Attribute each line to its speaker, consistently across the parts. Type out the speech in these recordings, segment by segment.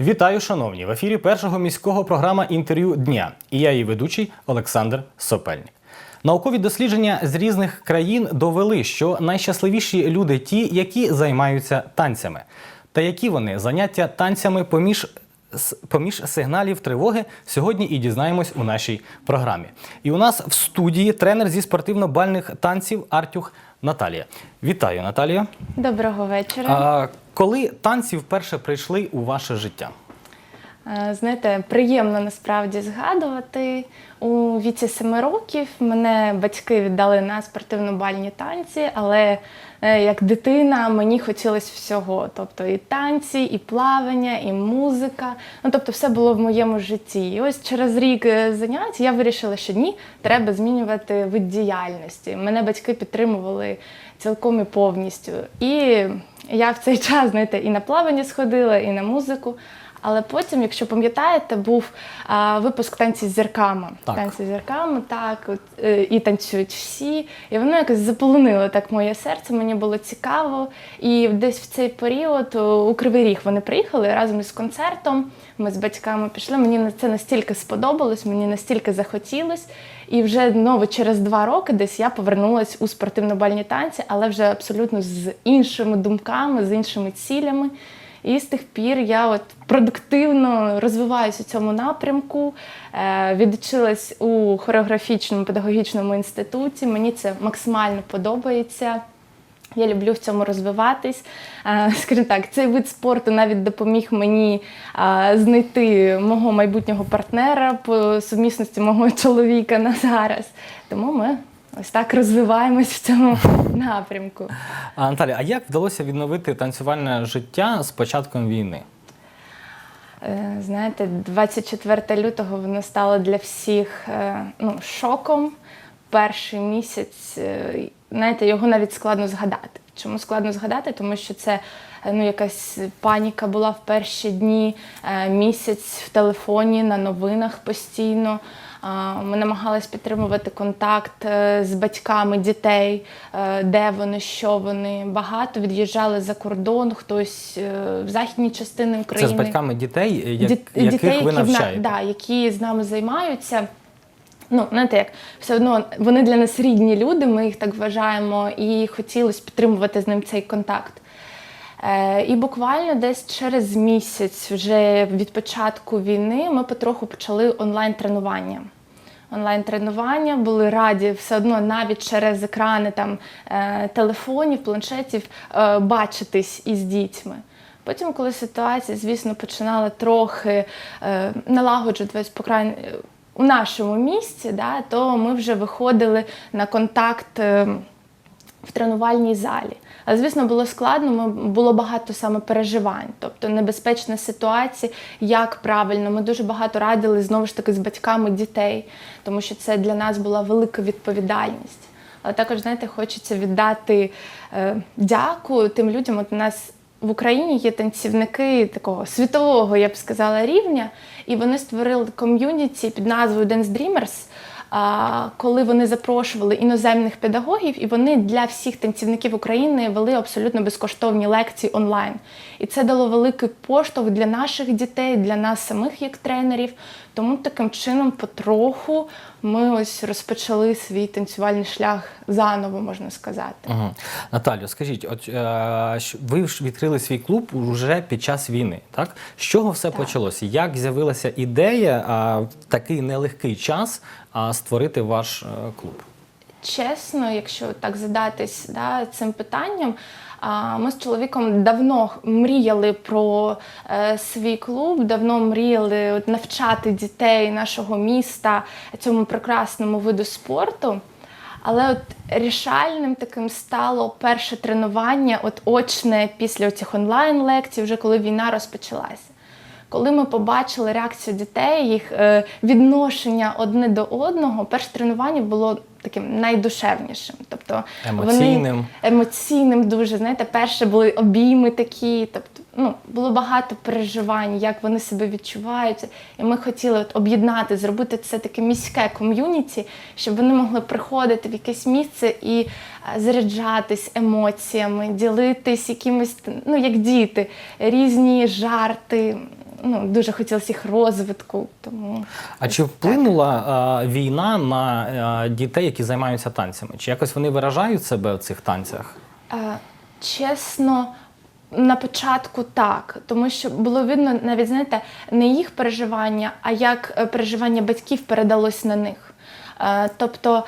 Speaker 1: Вітаю, шановні! В ефірі першого міського програма інтерв'ю дня. І я її ведучий Олександр Сопельник. Наукові дослідження з різних країн довели, що найщасливіші люди ті, які займаються танцями. Та які вони заняття танцями поміж, поміж сигналів тривоги сьогодні і дізнаємось у нашій програмі. І у нас в студії тренер зі спортивно-бальних танців Артюх Наталія. Вітаю, Наталія.
Speaker 2: Доброго вечора.
Speaker 1: А, коли танці вперше прийшли у ваше життя?
Speaker 2: Е, Знаєте, приємно насправді згадувати. У віці семи років мене батьки віддали на спортивно-бальні танці, але е, як дитина мені хотілося всього. Тобто і танці, і плавання, і музика. Ну тобто, все було в моєму житті. І ось через рік е, занять я вирішила, що ні, треба змінювати вид діяльності. Мене батьки підтримували цілком і повністю. І я в цей час, знаєте, і на плавання сходила, і на музику. Але потім, якщо пам'ятаєте, був а, випуск танці з зірками.
Speaker 1: Так.
Speaker 2: Танці з зірками, так, от, е, і танцюють всі. І воно якось заполонило так моє серце, мені було цікаво. І десь в цей період у Кривий Ріг вони приїхали разом із концертом. Ми з батьками пішли. Мені на це настільки сподобалось, мені настільки захотілось. І вже знову через два роки десь я повернулася у спортивно-бальні танці, але вже абсолютно з іншими думками, з іншими цілями. І з тих пір я от продуктивно розвиваюся у цьому напрямку, е, відучилась у хореографічному педагогічному інституті. Мені це максимально подобається. Я люблю в цьому розвиватись. Е, Скажімо так, цей вид спорту навіть допоміг мені е, знайти мого майбутнього партнера по сумісності мого чоловіка на зараз. Тому ми ось так розвиваємось в цьому напрямку.
Speaker 1: А, Наталя, а як вдалося відновити танцювальне життя з початком війни?
Speaker 2: Е, Знаєте, 24 лютого воно стало для всіх е, ну, шоком. Перший місяць, е, знаєте, його навіть складно згадати. Чому складно згадати? Тому що це е, ну, якась паніка була в перші дні, е, місяць в телефоні, на новинах постійно. Ми намагались підтримувати контакт е, з батьками дітей, е, де вони, що вони. Багато від'їжджали за кордон, хтось е, в західні частини
Speaker 1: Це з батьками дітей, як,
Speaker 2: Діт-
Speaker 1: яких
Speaker 2: дітей,
Speaker 1: ви
Speaker 2: які, в на- да, які з нами займаються. Ну, знаєте, як все одно вони для нас рідні люди, ми їх так вважаємо, і хотілося підтримувати з ним цей контакт. Е, і буквально десь через місяць, вже від початку війни, ми потроху почали онлайн-тренування. Онлайн-тренування були раді все одно навіть через екрани там, е, телефонів, планшетів е, бачитись із дітьми. Потім, коли ситуація, звісно, починала трохи налагоджуватись по крайній у нашому місці, да, то ми вже виходили на контакт е, в тренувальній залі. Але, звісно, було складно, було багато саме переживань, тобто небезпечна ситуація, як правильно. Ми дуже багато радили знову ж таки з батьками дітей, тому що це для нас була велика відповідальність. Але також, знаєте, хочеться віддати е, дяку тим людям. От у нас в Україні є танцівники такого світового, я б сказала, рівня, і вони створили ком'юніті під назвою Dance Dreamers, коли вони запрошували іноземних педагогів, і вони для всіх танцівників України вели абсолютно безкоштовні лекції онлайн. І це дало великий поштовх для наших дітей, для нас самих як тренерів. Тому таким чином, потроху, ми ось розпочали свій танцювальний шлях заново, можна сказати.
Speaker 1: Угу. Наталю, скажіть, от е, ви ж відкрили свій клуб уже під час війни, так? З чого все почалося? Як з'явилася ідея а, в такий нелегкий час а, створити ваш е, клуб?
Speaker 2: Чесно, якщо так задатись да, цим питанням, ми з чоловіком давно мріяли про е, свій клуб, давно мріяли навчати дітей нашого міста цьому прекрасному виду спорту. Але от рішальним таким стало перше тренування, от очне після цих онлайн-лекцій, вже коли війна розпочалася. Коли ми побачили реакцію дітей, їх е, відношення одне до одного, перше тренування було таким найдушевнішим. Тобто
Speaker 1: Емоційним.
Speaker 2: Вони, емоційним дуже. Знаєте, перше були обійми такі, тобто ну, було багато переживань, як вони себе відчувають. І ми хотіли от об'єднати, зробити це таке міське ком'юніті, щоб вони могли приходити в якесь місце і е, заряджатись емоціями, ділитись якимись, ну як діти, різні жарти. Ну, дуже хотілося їх розвитку. Тому
Speaker 1: А чи вплинула е, війна на е, дітей, які займаються танцями? Чи якось вони виражають себе в цих танцях?
Speaker 2: Е, Чесно, на початку так, тому що було видно навіть знаєте, не їх переживання, а як переживання батьків передалось на них. Тобто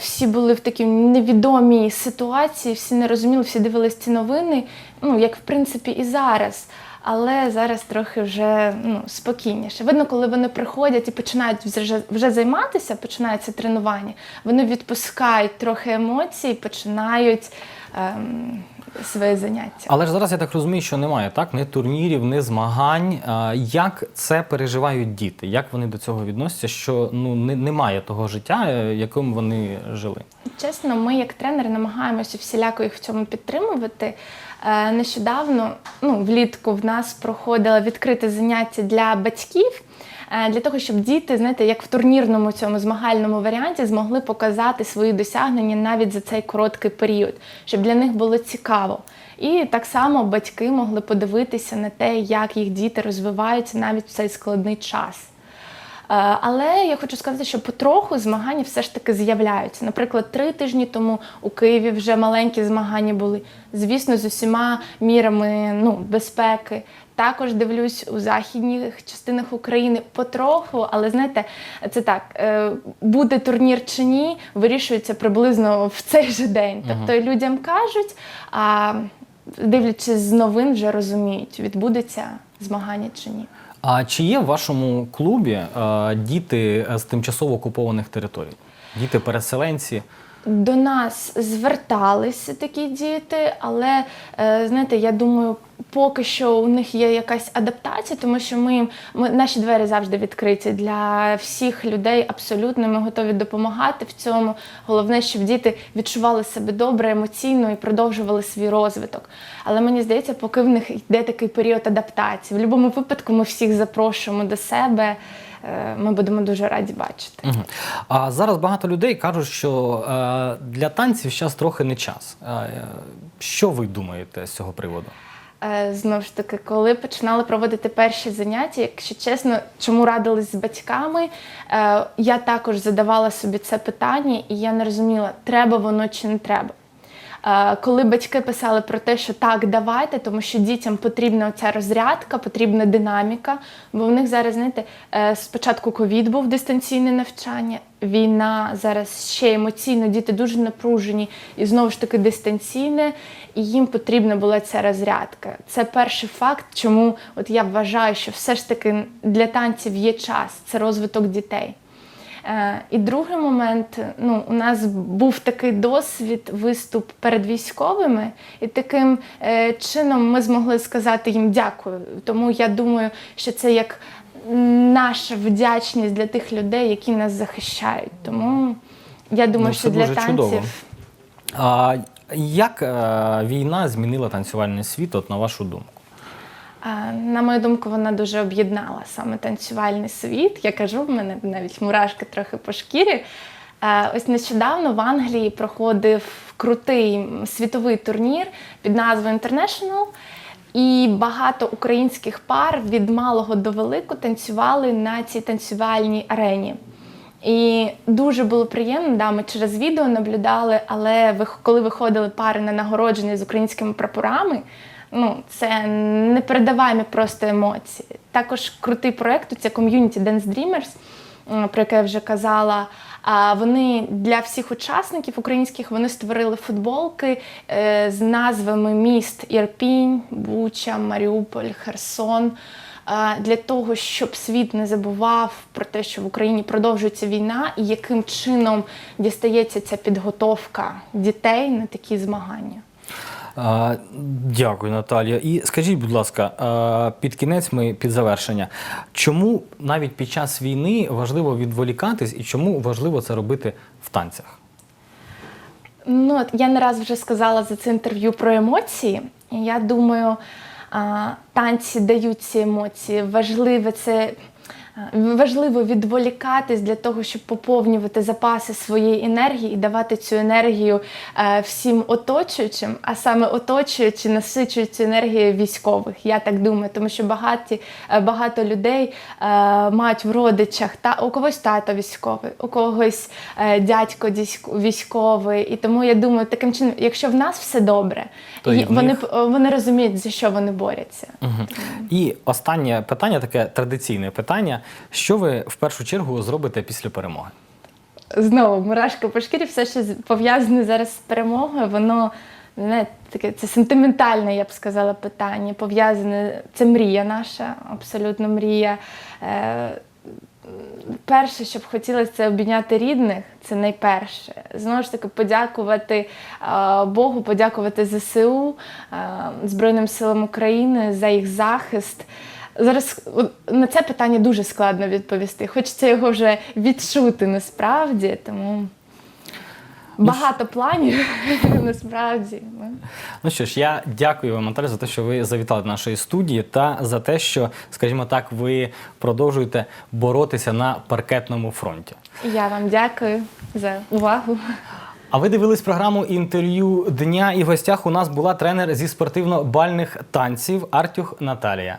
Speaker 2: всі були в такій невідомій ситуації, всі не розуміли, всі дивились ці новини, ну як в принципі і зараз. Але зараз трохи вже ну, спокійніше. Видно, коли вони приходять і починають вже, вже займатися, починається тренування, вони відпускають трохи емоцій, починають ем, своє заняття.
Speaker 1: Але ж зараз я так розумію, що немає так, ні турнірів, ні змагань. Е, Як це переживають діти? Як вони до цього відносяться? Що ну не, немає того життя, е, яким вони жили?
Speaker 2: Чесно, ми як тренери намагаємося всіляко їх в цьому підтримувати. Е, Нещодавно, ну, влітку в нас проходило відкрите заняття для батьків. е, Для того, щоб діти, знаєте, як в турнірному цьому змагальному варіанті, змогли показати свої досягнення навіть за цей короткий період, щоб для них було цікаво. І так само батьки могли подивитися на те, як їх діти розвиваються навіть в цей складний час. Е, Але я хочу сказати, що потроху змагання все ж таки з'являються. Наприклад, три тижні тому у Києві вже маленькі змагання були. Звісно, з усіма мірами ну, безпеки. Також дивлюсь у західних частинах України потроху, але знаєте, це так, е, буде турнір чи ні, вирішується приблизно в цей же день. Тобто людям кажуть, а дивлячись з новин, вже розуміють, відбудеться змагання чи ні.
Speaker 1: А чи є в вашому клубі е, діти з тимчасово окупованих територій? Діти-переселенці?
Speaker 2: До нас зверталися такі діти, але е, знаєте, я думаю, поки що у них є якась адаптація, тому що ми, ми наші двері завжди відкриті для всіх людей. Абсолютно ми готові допомагати в цьому. Головне, щоб діти відчували себе добре, емоційно і продовжували свій розвиток. Але мені здається, поки в них йде такий період адаптації. В будь-якому випадку ми всіх запрошуємо до себе. Е, Ми будемо дуже раді бачити.
Speaker 1: Мгм. А зараз багато людей кажуть, що е, для танців зараз трохи не час. Е, що ви думаєте з цього приводу?
Speaker 2: Знову ж таки, коли починали проводити перші заняття, якщо чесно, чому радились з батьками, я також задавала собі це питання, і я не розуміла, треба воно чи не треба. Е, Коли батьки писали про те, що так, давайте, тому що дітям потрібна ця розрядка, потрібна динаміка, бо в них зараз, знаєте, е, спочатку ковід був дистанційне навчання, війна зараз ще емоційно, діти дуже напружені і знову ж таки дистанційне, і їм потрібна була ця розрядка. Це перший факт, чому от я вважаю, що все ж таки для танців є час, це розвиток дітей. Е, І другий момент, ну, у нас був такий досвід виступ перед військовими, і таким е, чином ми змогли сказати їм дякую. Тому я думаю, що це як наша вдячність для тих людей, які нас захищають. Тому я думаю,
Speaker 1: Ну,
Speaker 2: що для танців.
Speaker 1: чудово. А як е, війна змінила танцювальний світ, от на вашу думку?
Speaker 2: На мою думку, вона дуже об'єднала саме танцювальний світ. Я кажу, в мене навіть мурашки трохи по шкірі. Ось нещодавно в Англії проходив крутий світовий турнір під назвою International. І багато українських пар від малого до велику танцювали на цій танцювальній арені. І дуже було приємно, да, ми через відео наблюдали, але коли виходили пари на нагородження з українськими прапорами, ну це непередаваємі просто емоції. Також крутий проєкт це ком'юніті Dance Dreamers, про яке я вже казала. А вони для всіх учасників українських вони створили футболки е, з назвами міст Ірпінь, Буча, Маріуполь, Херсон. Для того, щоб світ не забував про те, що в Україні продовжується війна, і яким чином дістається ця підготовка дітей на такі змагання.
Speaker 1: Дякую, Наталія. І скажіть, будь ласка, під кінець ми під завершення. Чому навіть під час війни важливо відволікатись і чому важливо це робити в танцях?
Speaker 2: Ну, я не раз вже сказала за це інтерв'ю про емоції. Я думаю, танці дають ці емоції. Важливе це Важливо відволікатись для того, щоб поповнювати запаси своєї енергії і давати цю енергію е, всім оточуючим, а саме оточуючи, насичують цю енергію військових. Я так думаю, тому що багаті, е, багато людей е, мають в родичах та у когось тато військовий, у когось дядько військовий. І тому я думаю, таким чином, якщо в нас все добре,
Speaker 1: То і
Speaker 2: вони,
Speaker 1: них.
Speaker 2: вони розуміють, за що вони борються.
Speaker 1: І останнє питання, таке традиційне питання: що ви в першу чергу зробите після перемоги?
Speaker 2: Знову мурашка по шкірі, все, що пов'язане зараз з перемогою, воно знаєте, таке це сентиментальне, я б сказала, питання. Пов'язане, це мрія наша, абсолютно мрія. Е, Перше, що б хотілося, це обійняти рідних, це найперше. Знову ж таки, подякувати е, Богу, подякувати ЗСУ, е, Збройним силам України за їх захист. Зараз на це питання дуже складно відповісти. Хочеться його вже відчути насправді, тому багато планів насправді. ну.
Speaker 1: Ну що ж, я дякую вам, Наталя, за те, що ви завітали до нашої студії, та за те, що, скажімо так, ви продовжуєте боротися на паркетному фронті.
Speaker 2: Я вам дякую за увагу.
Speaker 1: А ви дивились програму інтерв'ю дня, і в гостях у нас була тренер зі спортивно-бальних танців Артюх Наталія.